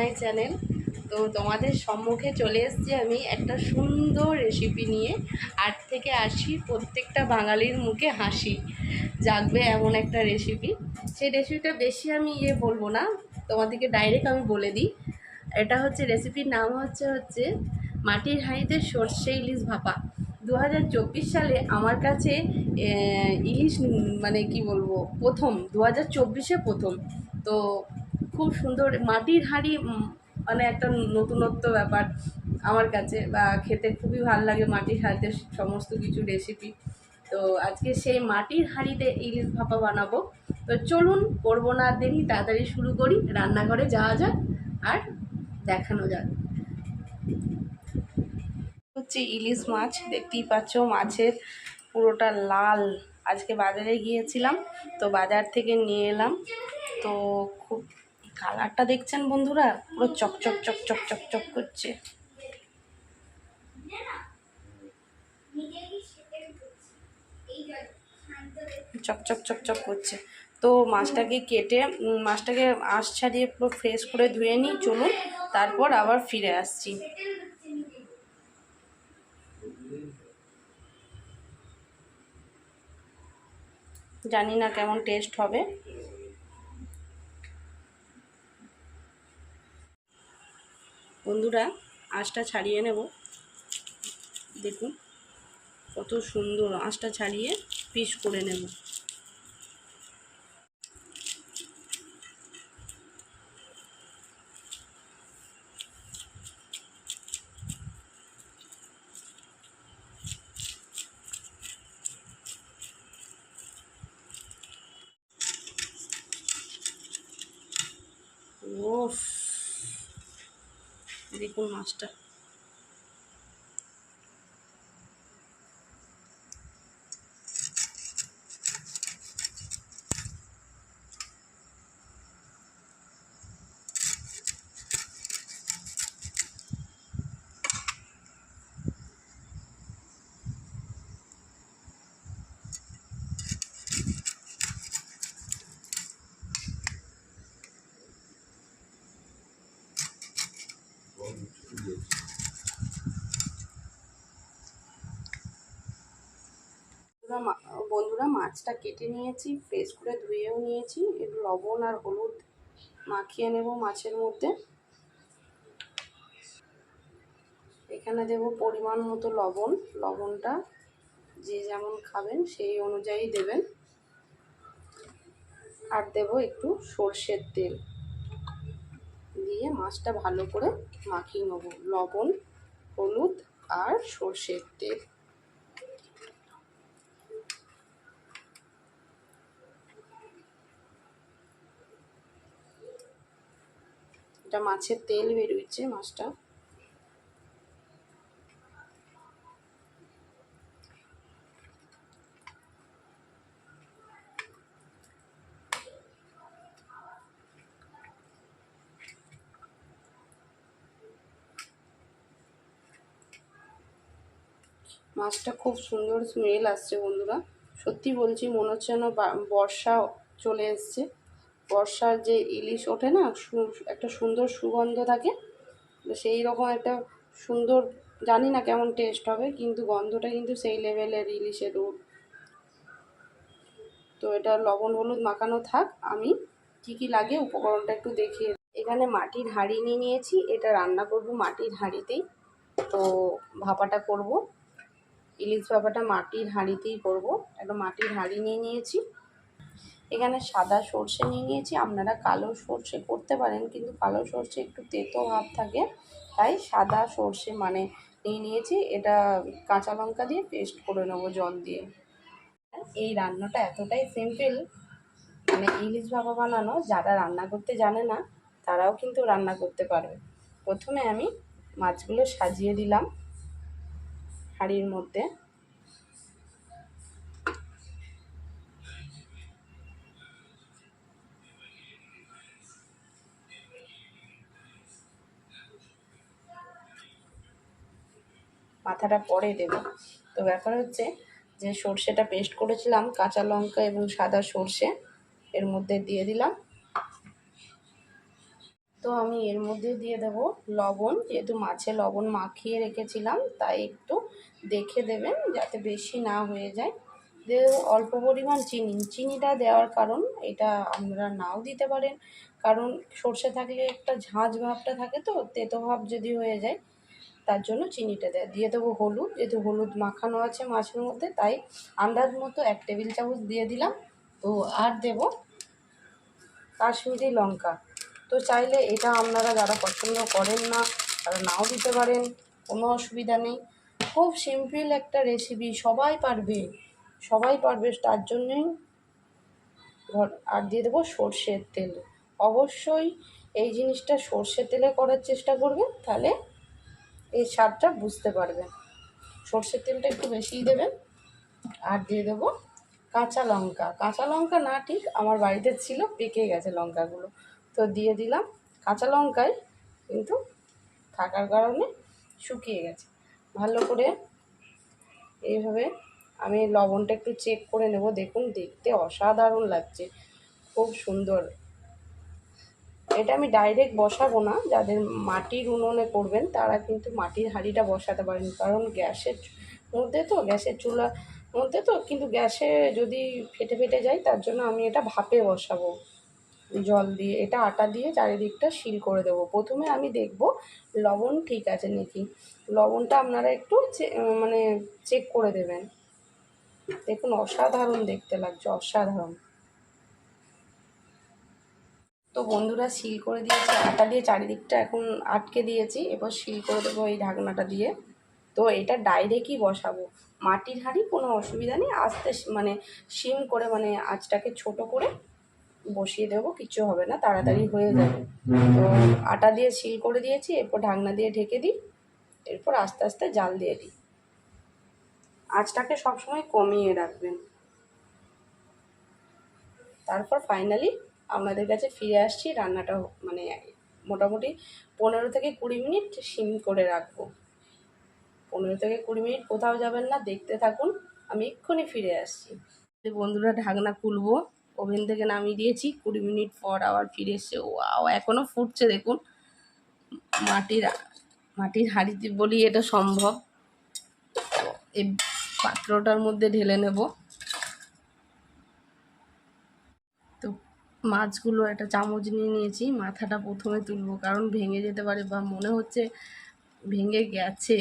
My channel. তো তোমাদের সম্মুখে চলে এসেছি আমি একটা সুন্দর রেসিপি নিয়ে। আট থেকে আশি প্রত্যেকটা বাঙালির মুখে হাসি। জাগবে এমন একটা রেসিপি সেই রেসিপিটা বেশি আমি ইয়ে বলব না, তোমাদেরকে ডাইরেক্ট আমি বলে দিই। এটা হচ্ছে রেসিপির নাম হচ্ছে হচ্ছে মাটির হাঁড়িতে সর্ষে ইলিশ ভাপা। দু হাজার চব্বিশ সালে আমার কাছে ইলিশ মানে কি বলব, প্রথম। দু হাজার প্রথম। তো খুব সুন্দর মাটির হাঁড়ি মানে একটা নতুনত্ব ব্যাপার আমার কাছে বা খেতে খুবই ভালো লাগে মাটির হাঁড়িতে সমস্ত কিছু রেসিপি তো আজকে সেই মাটির হাঁড়িতে ইলিশ ভাপা বানাবো। তো চলুন, করব না দেরি, তাড়াতাড়ি শুরু করি। রান্নাঘরে যাওয়া যাক আর দেখানো যাক। হচ্ছে ইলিশ মাছ, দেখতেই পাচ্ছ মাছের পুরোটা লাল। আজকে বাজারে গিয়েছিলাম, তো বাজার থেকে নিয়ে এলাম। তো খুব কালারটা দেখছেন বন্ধুরা? পুরো চকচক চকচক চকচক করছে। চকচক চকচক করছে। তো মাছটাকে কেটে মাছটাকে আঁশ ছাড়িয়ে পুরো ফ্রেশ করে ধুয়ে নিই, চলুন। তারপর আবার ফিরে আসছি। জানি না কেমন টেস্ট হবে। বন্ধুরা আঁশটা ছাড়িয়ে নেব। দেখুন কত সুন্দর আঁশটা ছাড়িয়ে পিস করে নেব। দেখুন মাছটা। বন্ধুরা বন্ধুরা মাছটা কেটে নিয়েছি ফ্রেশ করে ধুয়েও নিয়েছি, একটু লবণ আর হলুদ মাখিয়ে নেব মাছের মধ্যে। এখানে দেব পরিমাণ মতো লবণ, লবণটা যে যেমন খাবেন সেই অনুযায়ী দেবেন। আর দেব একটু সর্ষের তেল দিয়ে মাছটা ভালো করে মাখিয়ে নেব, লবণ, হলুদ আর সর্ষের তেল। এটা মাছের তেল বেরোচ্ছে মাছটা। মাছটা খুব সুন্দর স্মেল আসছে বন্ধুরা। সত্যি বলছি, মনে হচ্ছে যেন বর্ষা চলে এসছে। বর্ষার যে ইলিশ ওঠে না একটা সুন্দর সুগন্ধ থাকে। সেই রকম একটা সুন্দর, জানি না কেমন টেস্ট হবে, কিন্তু গন্ধটা কিন্তু সেই লেভেলের ইলিশের উঠ তো এটা লবণ হলুদ মাখানো থাক, আমি কি কি লাগে উপকরণটা একটু দেখিয়ে এখানে মাটির হাঁড়ি নিয়ে নিয়েছি, এটা রান্না করব মাটির হাঁড়িতেই। তো ভাপাটা করব, ইলিশ ভাপাটা মাটির হাঁড়িতেই করব। একটা মাটির হাঁড়ি নিয়ে নিয়েছি। এখানে সাদা সর্ষে নিয়ে নিয়েছি আপনারা কালো সর্ষে করতে পারেন, কিন্তু কালো সর্ষে একটু তেতো ভাব থাকে, তাই সাদা সর্ষে মানে নিয়ে নিয়েছি। এটা কাঁচা লঙ্কা দিয়ে পেস্ট করে নেব জল দিয়ে। এই রান্নাটা এতটাই সিম্পল মানে ইলিশ ভাপা বানানো, যারা রান্না করতে জানে না, তারাও কিন্তু রান্না করতে পারবে। প্রথমে আমি মাছগুলো সাজিয়ে দিলাম হাঁড়ির মধ্যে। মাথাটা পরে দেব। তো ব্যাপার হচ্ছে যে সর্ষেটা পেস্ট করেছিলাম, কাঁচা লঙ্কা এবং সাদা সর্ষে এর মধ্যে দিয়ে দিলাম। তো আমি এর মধ্যে দিয়ে দেব লবণ, যেহেতু মাছে লবণ মাখিয়ে রেখেছিলাম, তাই একটু দেখে দেবেন যাতে বেশি না হয়ে যায়। দিয়ে অল্প পরিমাণ চিনি, চিনিটা দেওয়ার কারণ এটা আমরা নাও দিতে পারেন। কারণ সর্ষে থাকলে একটা ঝাঁঝ ভাবটা থাকে তো, তেতো ভাব যদি হয়ে যায় তার জন্য চিনিটা দেয়। দিয়ে দেবো হলুদ, যেহেতু হলুদ মাখানো আছে মাছের মধ্যে, তাই আন্দাজ মতো এক টেবিল চামচ দিয়ে দিলাম। তো আর দেবো কাশ্মীরি লঙ্কা। তো চাইলে এটা আপনারা যারা পছন্দ করেন না, তারা নাও দিতে পারেন, কোনো অসুবিধা নেই। খুব সিম্পল একটা রেসিপি সবাই পারবে সবাই পারবে, তার জন্যই ঘর, আর দিয়ে দেবো সর্ষের তেল। অবশ্যই এই জিনিসটা সর্ষের তেলে করার চেষ্টা করবেন, তাহলে এই স্বাদটা বুঝতে পারবেন। সর্ষের তেলটা একটু বেশিই দেবেন আর দিয়ে দেবো কাঁচা লঙ্কা। কাঁচা লঙ্কা না ঠিক, আমার বাড়িতে ছিল, পেকে গেছে লঙ্কাগুলো। তো দিয়ে দিলাম। কাঁচা লঙ্কায় কিন্তু থাকার কারণে শুকিয়ে গেছে। ভালো করে এইভাবে আমি লবণটা একটু চেক করে নেব। দেখুন, দেখতে অসাধারণ লাগছে। খুব সুন্দর। এটা আমি ডাইরেক্ট বসাবো না। যাদের মাটির উনুনে করবেন, তারা কিন্তু মাটির হাঁড়িটা বসাতে পারেন। কারণ গ্যাসের মধ্যে তো, গ্যাসের চুলা মধ্যে তো, কিন্তু গ্যাসে যদি ফেটে ফেটে যায়, তার জন্য আমি এটা ভাপে বসাবো। জল দিয়ে, এটা আটা দিয়ে চারিদিকটা শিল করে দেবো। প্রথমে আমি দেখব লবণ ঠিক আছে নাকি। লবণটা আপনারা একটু মানে চেক করে দেবেন। দেখুন, অসাধারণ দেখতে লাগছে, অসাধারণ। তো বন্ধুরা সিল করে দিয়েছি, আটা দিয়ে চারিদিকটা এখন আটকে দিয়েছি, এবার সিল করে দেবো এই ঢাকনাটা দিয়ে। তো এটা ডাইরেক্টই বসাবো, মাটির হাঁড়ি কোনো অসুবিধা নেই, আস্তে মানে সিম করে মানে আঁচটাকে ছোট করে বসিয়ে দেবো, কিচ্ছু হবে না, তাড়াতাড়ি হয়ে যাবে। তো আটা দিয়ে সিল করে দিয়েছি, এরপর ঢাকনা দিয়ে ঢেকে দিই, এরপর আস্তে আস্তে জাল দিয়ে দিই। আঁচটাকে সবসময় কমিয়ে রাখবেন। তারপর ফাইনালি আপনাদের কাছে ফিরে আসছি, রান্নাটা মানে মোটামুটি পনেরো থেকে কুড়ি মিনিট সিম করে রাখব। পনেরো থেকে কুড়ি মিনিট কোথাও যাবেন না, দেখতে থাকুন, আমি এক্ষুনি ফিরে আসছি। বন্ধুরা ঢাকনা খুলবো, ওভেন থেকে নামিয়ে দিয়েছি, কুড়ি মিনিট পর আবার ফিরে এসছে ওয়াও এখনও ফুটছে দেখুন। মাটির মাটির হাঁড়িতে বলি এটা সম্ভব। এই পাত্রটার মধ্যে ঢেলে নেব তো মাছগুলো একটা চামচ নিয়ে নিয়েছি, মাথাটা প্রথমে তুলবো, কারণ ভেঙে যেতে পারে বা মনে হচ্ছে ভেঙে গেছে।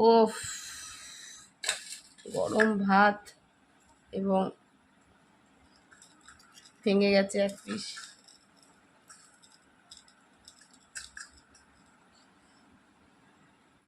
ও গরম ভাত এবং ভেঙে গেছে এক পিস।